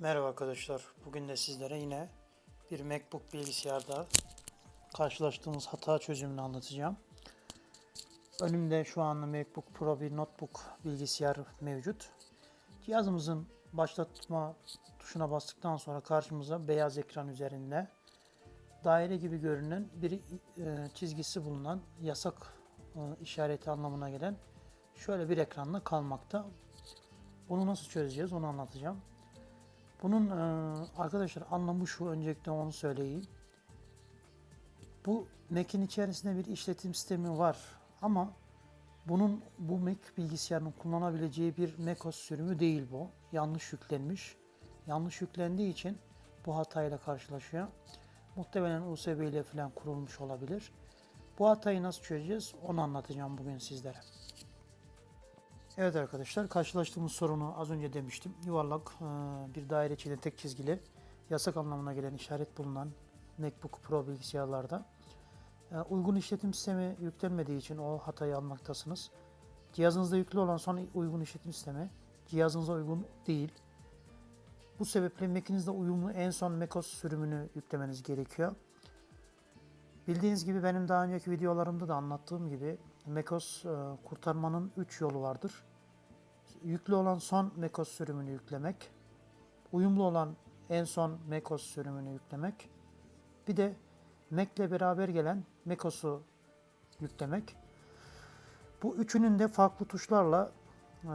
Merhaba arkadaşlar. Bugün de sizlere yine bir MacBook bilgisayarda karşılaştığımız hata çözümünü anlatacağım. Önümde şu anda MacBook Pro bir notebook bilgisayar mevcut. Cihazımızın başlatma tuşuna bastıktan sonra karşımıza beyaz ekran üzerinde daire gibi görünen bir e, çizgisi bulunan yasak e, işareti anlamına gelen şöyle bir ekranla kalmakta. Bunu nasıl çözeceğiz onu anlatacağım. Bunun e, arkadaşlar anlamı şu öncelikle onu söyleyeyim. Bu Mac'in içerisinde bir işletim sistemi var ama bunun bu Mac bilgisayarının kullanabileceği bir macOS sürümü değil bu. Yanlış yüklenmiş. Yanlış yüklendiği için bu hatayla karşılaşıyor. Muhtemelen USB ile falan kurulmuş olabilir. Bu hatayı nasıl çözeceğiz onu anlatacağım bugün sizlere. Evet arkadaşlar karşılaştığımız sorunu az önce demiştim. Yuvarlak e, bir daire içinde tek çizgili yasak anlamına gelen işaret bulunan MacBook Pro bilgisayarlarda e, uygun işletim sistemi yüklenmediği için o hatayı almaktasınız. Cihazınızda yüklü olan son uygun işletim sistemi cihazınıza uygun değil. Bu sebeple Mac'inizde uyumlu en son macOS sürümünü yüklemeniz gerekiyor. Bildiğiniz gibi benim daha önceki videolarımda da anlattığım gibi macOS e, kurtarmanın 3 yolu vardır. Yüklü olan son macOS sürümünü yüklemek, uyumlu olan en son macOS sürümünü yüklemek, bir de Mac ile beraber gelen macOS'u yüklemek. Bu üçünün de farklı tuşlarla e,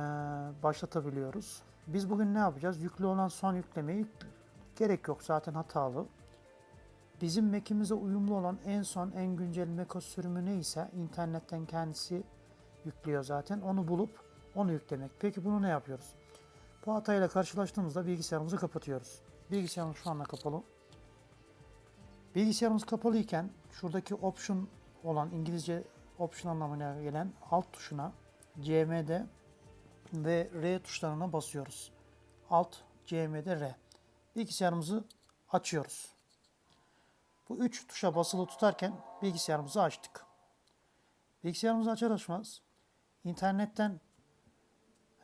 başlatabiliyoruz. Biz bugün ne yapacağız? Yüklü olan son yüklemeyi gerek yok zaten hatalı. Bizim Mac'imize uyumlu olan en son en güncel macOS sürümü neyse internetten kendisi yüklüyor zaten. Onu bulup onu yüklemek. Peki bunu ne yapıyoruz? Bu hatayla karşılaştığımızda bilgisayarımızı kapatıyoruz. Bilgisayarımız şu anda kapalı. Bilgisayarımız kapalı iken şuradaki option olan İngilizce option anlamına gelen alt tuşuna CMD ve R tuşlarına basıyoruz. Alt, CMD, R. Bilgisayarımızı açıyoruz. Bu üç tuşa basılı tutarken bilgisayarımızı açtık. Bilgisayarımızı açar açmaz internetten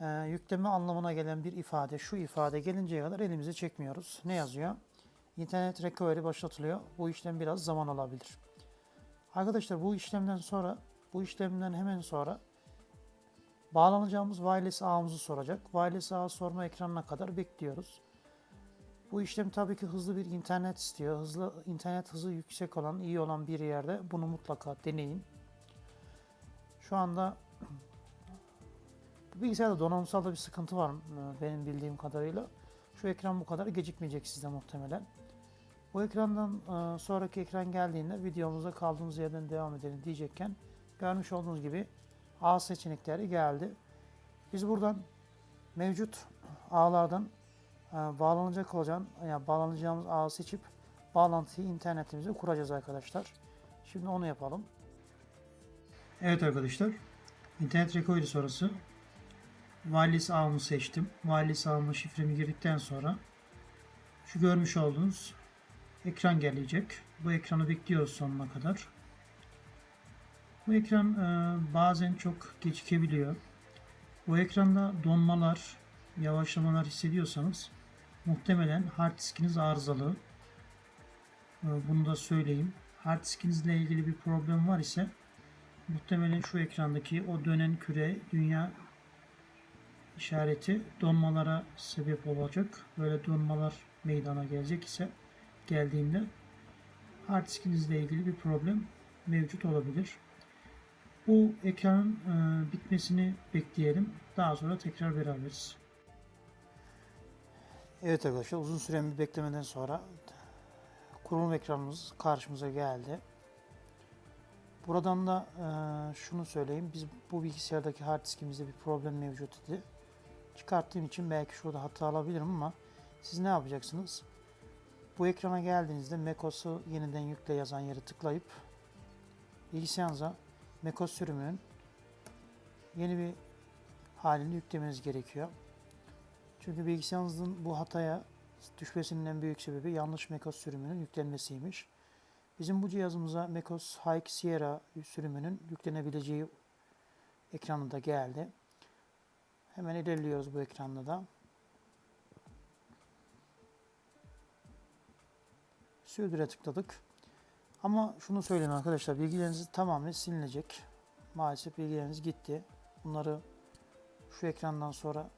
e, yükleme anlamına gelen bir ifade, şu ifade gelinceye kadar elimize çekmiyoruz. Ne yazıyor? İnternet recovery başlatılıyor. Bu işlem biraz zaman alabilir. Arkadaşlar bu işlemden sonra, bu işlemden hemen sonra bağlanacağımız wireless ağımızı soracak. Wireless ağı sorma ekranına kadar bekliyoruz. Bu işlem tabii ki hızlı bir internet istiyor. Hızlı internet hızı yüksek olan, iyi olan bir yerde bunu mutlaka deneyin. Şu anda bilgisayarda donanımsal bir sıkıntı var e, benim bildiğim kadarıyla. Şu ekran bu kadar gecikmeyecek sizde muhtemelen. Bu ekrandan e, sonraki ekran geldiğinde videomuza kaldığımız yerden devam edelim diyecekken görmüş olduğunuz gibi ağ seçenekleri geldi. Biz buradan mevcut ağlardan e, bağlanacak olacağın yani bağlanacağımız ağı seçip bağlantıyı internetimize kuracağız arkadaşlar. Şimdi onu yapalım. Evet arkadaşlar. internet recovery sonrası wireless ağımı seçtim. Wireless ağıma şifremi girdikten sonra şu görmüş olduğunuz ekran gelecek. Bu ekranı bekliyoruz sonuna kadar. Bu ekran e, bazen çok gecikebiliyor. Bu ekranda donmalar, yavaşlamalar hissediyorsanız muhtemelen hard diskiniz arızalı. E, bunu da söyleyeyim. Hard diskinizle ilgili bir problem var ise muhtemelen şu ekrandaki o dönen küre dünya işareti donmalara sebep olacak. Böyle donmalar meydana gelecek ise geldiğinde hard diskinizle ilgili bir problem mevcut olabilir. Bu ekranın e, bitmesini bekleyelim. Daha sonra tekrar beraberiz. Evet arkadaşlar uzun süren bir beklemeden sonra kurulum ekranımız karşımıza geldi. Buradan da e, şunu söyleyeyim. Biz bu bilgisayardaki hard diskimizde bir problem mevcut idi. Çıkarttığım için belki şurada hata alabilirim ama siz ne yapacaksınız? Bu ekrana geldiğinizde macOS'u yeniden yükle yazan yere tıklayıp bilgisayarınıza macOS sürümünün yeni bir halini yüklemeniz gerekiyor. Çünkü bilgisayarınızın bu hataya düşmesinin en büyük sebebi yanlış macOS sürümünün yüklenmesiymiş. Bizim bu cihazımıza macOS High Sierra sürümünün yüklenebileceği ekranında geldi. Hemen ilerliyoruz bu ekranda da. Sürdüre tıkladık. Ama şunu söyleyeyim arkadaşlar bilgileriniz tamamen silinecek. Maalesef bilgileriniz gitti. Bunları şu ekrandan sonra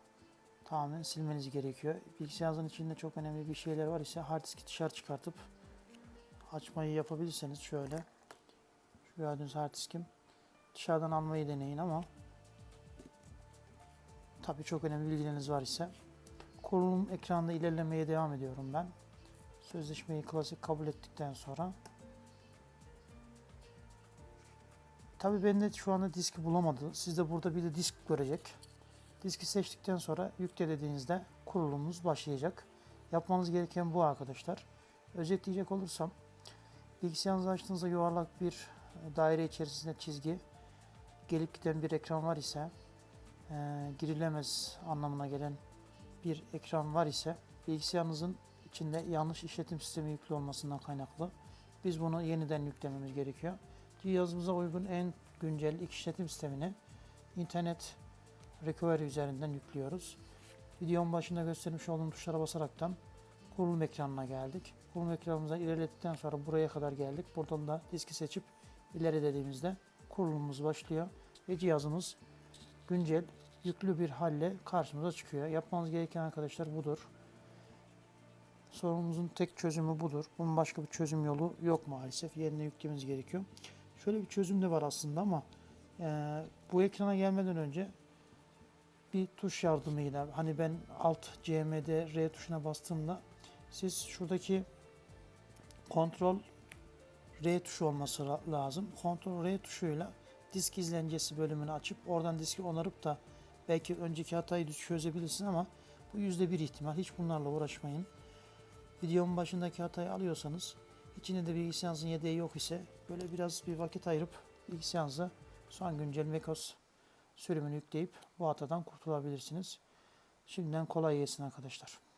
tamamen silmeniz gerekiyor. Bilgisayarınızın içinde çok önemli bir şeyler var ise hard diski dışarı çıkartıp açmayı yapabilirseniz şöyle şu gördüğünüz hard diskim dışarıdan almayı deneyin ama tabii çok önemli bilgileriniz var ise kurulum ekranında ilerlemeye devam ediyorum ben. Sözleşmeyi klasik kabul ettikten sonra Tabii ben de şu anda diski bulamadı. Siz de burada bir de disk görecek. Diski seçtikten sonra yükle dediğinizde kurulumumuz başlayacak. Yapmanız gereken bu arkadaşlar. Özetleyecek olursam bilgisayarınızı açtığınızda yuvarlak bir daire içerisinde çizgi gelip giden bir ekran var ise girilemez anlamına gelen bir ekran var ise bilgisayarınızın içinde yanlış işletim sistemi yüklü olmasından kaynaklı. Biz bunu yeniden yüklememiz gerekiyor. Cihazımıza uygun en güncel ilk işletim sistemini internet recovery üzerinden yüklüyoruz. Videonun başında göstermiş olduğum tuşlara basaraktan kurulum ekranına geldik. Kurulum ekranımıza ilerledikten sonra buraya kadar geldik. Buradan da diski seçip ileri dediğimizde kurulumumuz başlıyor ve cihazımız güncel yüklü bir halle karşımıza çıkıyor. Yapmanız gereken arkadaşlar budur. Sorunumuzun tek çözümü budur. Bunun başka bir çözüm yolu yok maalesef. Yerine yüklememiz gerekiyor. Şöyle bir çözüm de var aslında ama e, bu ekrana gelmeden önce bir tuş yardımıyla hani ben alt CMD R tuşuna bastığımda siz şuradaki kontrol R tuşu olması la- lazım. Kontrol R tuşuyla disk izlencesi bölümünü açıp oradan diski onarıp da belki önceki hatayı çözebilirsin ama bu yüzde bir ihtimal. Hiç bunlarla uğraşmayın. Videonun başındaki hatayı alıyorsanız içinde de bilgisayarınızın yedeği yok ise böyle biraz bir vakit ayırıp bilgisayarınıza son güncel macOS sürümünü yükleyip bu hatadan kurtulabilirsiniz. Şimdiden kolay gelsin arkadaşlar.